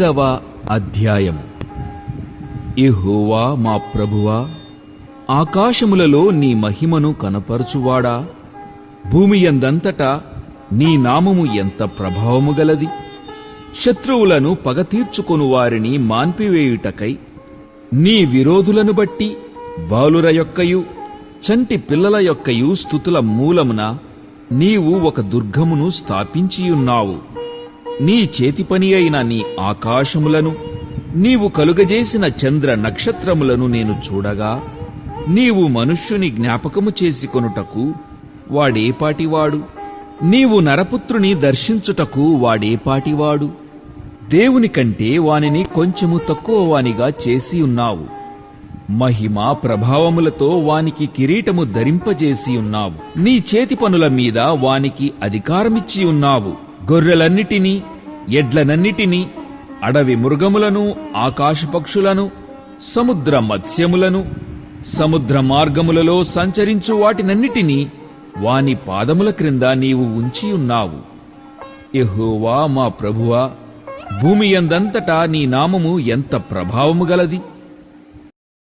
ఎనిమిదవ అధ్యాయం. ఇహోవా మా ప్రభువా ఆకాశములలో నీ మహిమను కనపరచువాడా? భూమి ఎందంతటా నీ నామము ఎంత ప్రభావము గలది? శత్రువులను పగ తీర్చుకొను వారిని మాన్పివేయుటకై నీ విరోధులను బట్టి బాలుర యొక్కయు చంటి పిల్లల యొక్కయు స్థుతుల మూలమున నీవు ఒక దుర్గమును స్థాపించియున్నావు. నీ చేతి పని అయిన నీ ఆకాశములను నీవు కలుగజేసిన చంద్ర నక్షత్రములను నేను చూడగా నీవు మనుష్యుని జ్ఞాపకము చేసుకొనుటకు వాడేపాటివాడు నీవు నరపుత్రుని దర్శించుటకు వాడేపాటివాడు. దేవుని కంటే వానిని కొంచెము తక్కువ వానిగా చేసి ఉన్నావు. మహిమ ప్రభావములతో వానికి కిరీటము ధరింపజేసి ఉన్నావు. నీ చేతి పనుల మీద వానికి అధికారమిచ్చి ఉన్నావు. గొర్రెలన్నిటినీ ఎడ్లనన్నిటినీ అడవి మృగములను ఆకాశపక్షులను సముద్ర మత్స్యములను సముద్ర మార్గములలో సంచరించు వాటినన్నిటినీ వాని పాదముల క్రింద నీవు ఉంచి ఉన్నావు. యెహోవా మా ప్రభువా భూమి ఎందంతటా నీ నామము ఎంత ప్రభావము గలది?